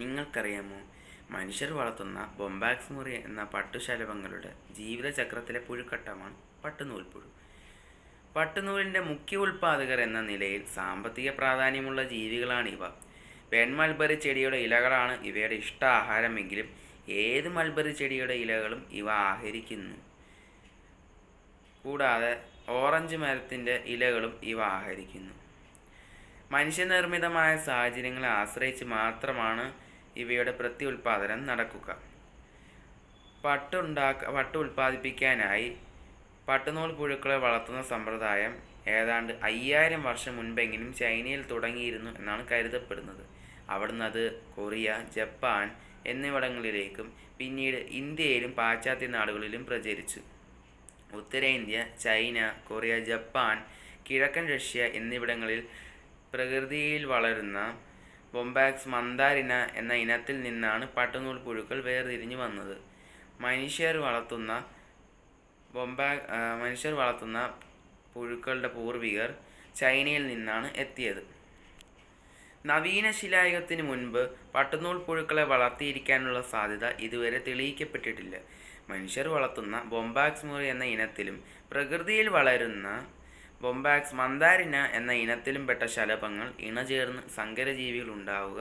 നിങ്ങൾക്കറിയാമോ? മനുഷ്യർ വളർത്തുന്ന ബൊംബാക്സ് മുറി എന്ന പട്ടുശലഭങ്ങളുടെ ജീവിതചക്രത്തിലെ പുഴുക്കട്ടമാണ് പട്ടുനൂൽപ്പുഴു. പട്ടുനൂലിന്റെ മുഖ്യ ഉൽപ്പാദകർ എന്ന നിലയിൽ സാമ്പത്തിക പ്രാധാന്യമുള്ള ജീവികളാണ് ഇവ. പെൺമൽബറി ചെടിയുടെ ഇലകളാണ് ഇവയുടെ ഇഷ്ട ആഹാരമെങ്കിലും ഏത് മൽബറി ചെടിയുടെ ഇലകളും ഇവ ആഹരിക്കുന്നു. കൂടാതെ ഓറഞ്ച് മരത്തിന്റെ ഇലകളും ഇവ ആഹരിക്കുന്നു. മനുഷ്യനിർമ്മിതമായ സാഹചര്യങ്ങളെ ആശ്രയിച്ച് മാത്രമാണ് ഇവയുടെ പ്രത്യുൽപാദനം നടക്കുക. പട്ടുണ്ടാക്ക പട്ട് ഉൽപ്പാദിപ്പിക്കാനായി പട്ടുനൂൽ പുഴുക്കളെ വളർത്തുന്ന സമ്പ്രദായം ഏതാണ്ട് അയ്യായിരം വർഷം മുൻപെങ്കിലും ചൈനയിൽ തുടങ്ങിയിരുന്നു എന്നാണ് കരുതപ്പെടുന്നത്. അവിടുന്ന് അത് കൊറിയ ജപ്പാൻ എന്നിവിടങ്ങളിലേക്കും പിന്നീട് ഇന്ത്യയിലും പാശ്ചാത്യ നാടുകളിലും പ്രചരിച്ചു. ഉത്തരേന്ത്യ ചൈന കൊറിയ ജപ്പാൻ കിഴക്കൻ റഷ്യ എന്നിവിടങ്ങളിൽ പ്രകൃതിയിൽ വളരുന്ന ബൊംബാക്സ് മന്ദാരിന എന്ന ഇനത്തിൽ നിന്നാണ് പട്ടുനൂൽ പുഴുക്കൾ വേർതിരിഞ്ഞു വന്നത്. മനുഷ്യർ വളർത്തുന്ന ബൊംബാ മനുഷ്യർ വളർത്തുന്ന പുഴുക്കളുടെ പൂർവികർ ചൈനയിൽ നിന്നാണ് എത്തിയത്. നവീന ശിലായുഗത്തിന് മുൻപ് പട്ടുനൂൽ പുഴുക്കളെ വളർത്തിയിരിക്കാനുള്ള സാധ്യത ഇതുവരെ തെളിയിക്കപ്പെട്ടിട്ടില്ല. മനുഷ്യർ വളർത്തുന്ന ബൊംബാക്സ് മുറി എന്ന ഇനത്തിലും പ്രകൃതിയിൽ വളരുന്ന ബൊംബാക്സ് മന്ദാരിന എന്ന ഇനത്തിലും പെട്ട ശലഭങ്ങൾ ഇണചേർന്ന് സങ്കരജീവികൾ ഉണ്ടാവുക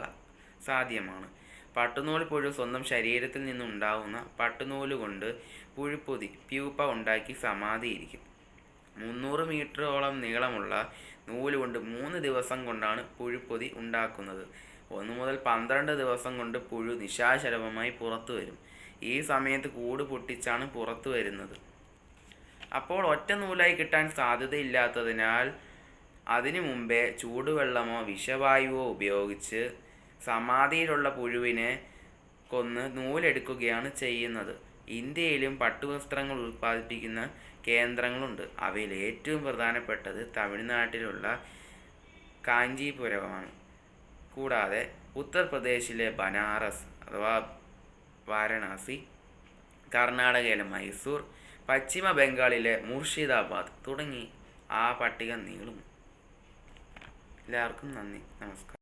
സാധ്യമാണ്. പട്ടുനൂൽ പുഴു സ്വന്തം ശരീരത്തിൽ നിന്നുണ്ടാവുന്ന പട്ടുനൂൽ കൊണ്ട് പുഴുപ്പൊതി പ്യൂപ്പ ഉണ്ടാക്കി സമാധിയിരിക്കും. മുന്നൂറ് മീറ്ററോളം നീളമുള്ള നൂൽ കൊണ്ട് മൂന്ന് ദിവസം കൊണ്ടാണ് പുഴുപ്പൊതി ഉണ്ടാക്കുന്നത്. ഒന്ന് മുതൽ പന്ത്രണ്ട് ദിവസം കൊണ്ട് പുഴു നിശാശലഭമായി പുറത്തു വരും ഈ സമയത്ത് കൂട് പൊട്ടിച്ചാണ് പുറത്തു വരുന്നത് അപ്പോൾ ഒറ്റ നൂലായി കിട്ടാൻ സാധ്യതയില്ലാത്തതിനാൽ അതിനു മുമ്പേ ചൂടുവെള്ളമോ വിഷവായുവോ ഉപയോഗിച്ച് സമാധിയിലുള്ള പുഴുവിനെ കൊന്ന് നൂലെടുക്കുകയാണ് ചെയ്യുന്നത്. ഇന്ത്യയിലും പട്ടുവസ്ത്രങ്ങൾ ഉൽപ്പാദിപ്പിക്കുന്ന കേന്ദ്രങ്ങളുണ്ട്. അവയിൽ ഏറ്റവും പ്രധാനപ്പെട്ടത് തമിഴ്നാട്ടിലുള്ള കാഞ്ചീപുരമാണ്. കൂടാതെ ഉത്തർപ്രദേശിലെ ബനാറസ് അഥവാ വാരണാസി കർണാടകയിലെ മൈസൂർ പശ്ചിമ ബംഗാളിലെ മുർഷിദാബാദ് തുടങ്ങി ആ പട്ടിക നീളും എല്ലാവർക്കും നന്ദി. നമസ്കാരം.